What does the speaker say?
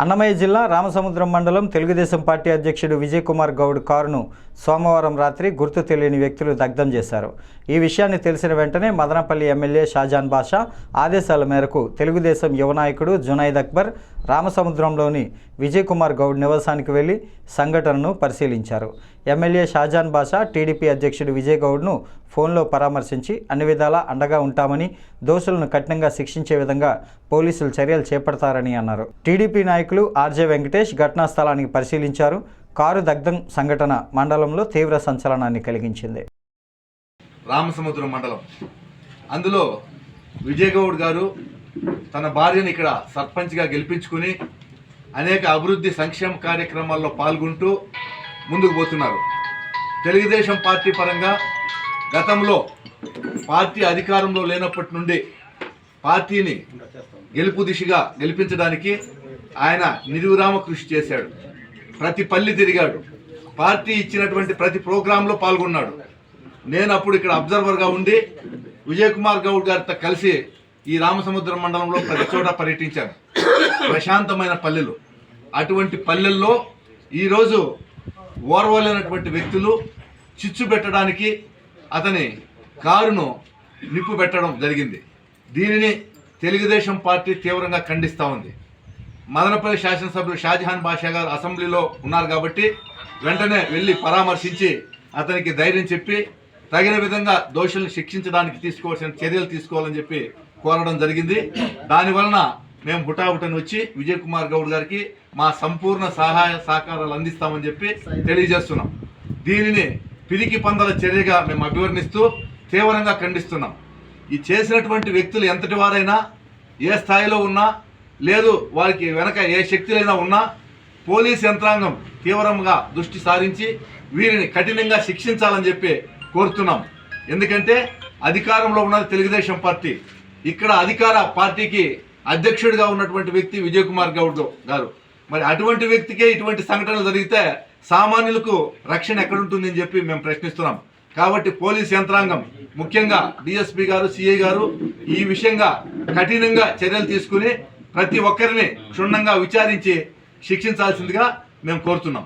అన్నమయ్య జిల్లా రామసముద్రం మండలం తెలుగుదేశం పార్టీ అధ్యక్షుడు విజయ్ కుమార్ గౌడ్ కారును సోమవారం రాత్రి గుర్తు తెలియని వ్యక్తులు దగ్ధం చేశారు. ఈ విషయాన్ని తెలిసిన వెంటనే మదనపల్లి ఎమ్మెల్యే షాజాన్ బాషా ఆదేశాల మేరకు తెలుగుదేశం యువ నాయకుడు జునైద్ అక్బర్ రామసముద్రంలోని విజయ్ కుమార్ గౌడ్ నివాసానికి వెళ్ళి సంఘటనను పరిశీలించారు. ఎమ్మెల్యే షాజాన్ బాషా టీడీపీ అధ్యక్షుడు విజయ్ గౌడ్ను ఫోన్లో పరామర్శించి అన్ని విధాలా అండగా ఉంటామని దోషులను కఠినంగా శిక్షించే విధంగా పోలీసులు చర్యలు చేపడతారని అన్నారు. టీడీపీ నాయకులు ఆర్జే వెంకటేష్ ఘటనా స్థలానికి పరిశీలించారు. కారు దగ్ధం సంఘటన మండలంలో తీవ్ర సంచలనాన్ని కలిగించింది. రామసముద్రం మండలం. అందులో విజయగౌడ్ గారు తన భార్యను ఇక్కడ సర్పంచ్గా గెలిపించుకుని అనేక అభివృద్ధి సంక్షేమ కార్యక్రమాల్లో పాల్గొంటూ ముందుకు పోతున్నారు. తెలుగుదేశం పార్టీ పరంగా గతంలో పార్టీ అధికారంలో లేనప్పటి నుండి పార్టీని గెలుపు దిశగా గెలిపించడానికి ఆయన నిర్విరామ కృషి చేశాడు. ప్రతి పల్లి తిరిగాడు. పార్టీ ఇచ్చినటువంటి ప్రతి ప్రోగ్రాంలో పాల్గొన్నాడు. నేను అప్పుడు ఇక్కడ అబ్జర్వర్గా ఉండి విజయ్ కుమార్ గౌడ్ గారితో కలిసి ఈ రామసముద్రం మండలంలో ప్రతి చోట పర్యటించాను. ప్రశాంతమైన పల్లెలు. అటువంటి పల్లెల్లో ఈరోజు ఓర్వలేనటువంటి వ్యక్తులు చిచ్చు పెట్టడానికి అతని కారును నిప్పు పెట్టడం జరిగింది. దీనిని తెలుగుదేశం పార్టీ తీవ్రంగా ఖండిస్తూ ఉంది. మదనపల్లి శాసనసభ్యులు షాజహాన్ బాషా గారు అసెంబ్లీలో ఉన్నారు కాబట్టి వెంటనే వెళ్ళి పరామర్శించి అతనికి ధైర్యం చెప్పి తగిన విధంగా దోషులను శిక్షించడానికి తీసుకోవాల్సిన చర్యలు తీసుకోవాలని చెప్పి కోరడం జరిగింది. దాని వలన మేము హుటాహుటని వచ్చి విజయ్ కుమార్ గౌడ్ గారికి మా సంపూర్ణ సహాయ సహకారాలు అందిస్తామని చెప్పి తెలియజేస్తున్నాం. దీనిని పిరికి పందల చర్యగా మేము అభివర్ణిస్తూ తీవ్రంగా ఖండిస్తున్నాం. ఈ చేసినటువంటి వ్యక్తులు ఎంతటి వారైనా ఏ స్థాయిలో ఉన్నా లేదు వారికి వెనక ఏ శక్తులైనా ఉన్నా పోలీస్ యంత్రాంగం తీవ్రంగా దృష్టి సారించి వీరిని కఠినంగా శిక్షించాలని చెప్పి కోరుతున్నాం. ఎందుకంటే అధికారంలో ఉన్నది తెలుగుదేశం పార్టీ. ఇక్కడ అధికార పార్టీకి అధ్యక్షుడిగా ఉన్నటువంటి వ్యక్తి విజయ్ కుమార్ గౌడ్ గారు. మరి అటువంటి వ్యక్తికే ఇటువంటి సంఘటనలు జరిగితే సామాన్యులకు రక్షణ ఎక్కడుంటుందని చెప్పి మేము ప్రశ్నిస్తున్నాం. కాబట్టి పోలీస్ యంత్రాంగం ముఖ్యంగా డిఎస్పీ గారు సిఐ గారు ఈ విషయంగా కఠినంగా చర్యలు తీసుకుని ప్రతి ఒక్కరిని క్షుణ్ణంగా విచారించి శిక్షించాల్సిందిగా మేము కోరుతున్నాం.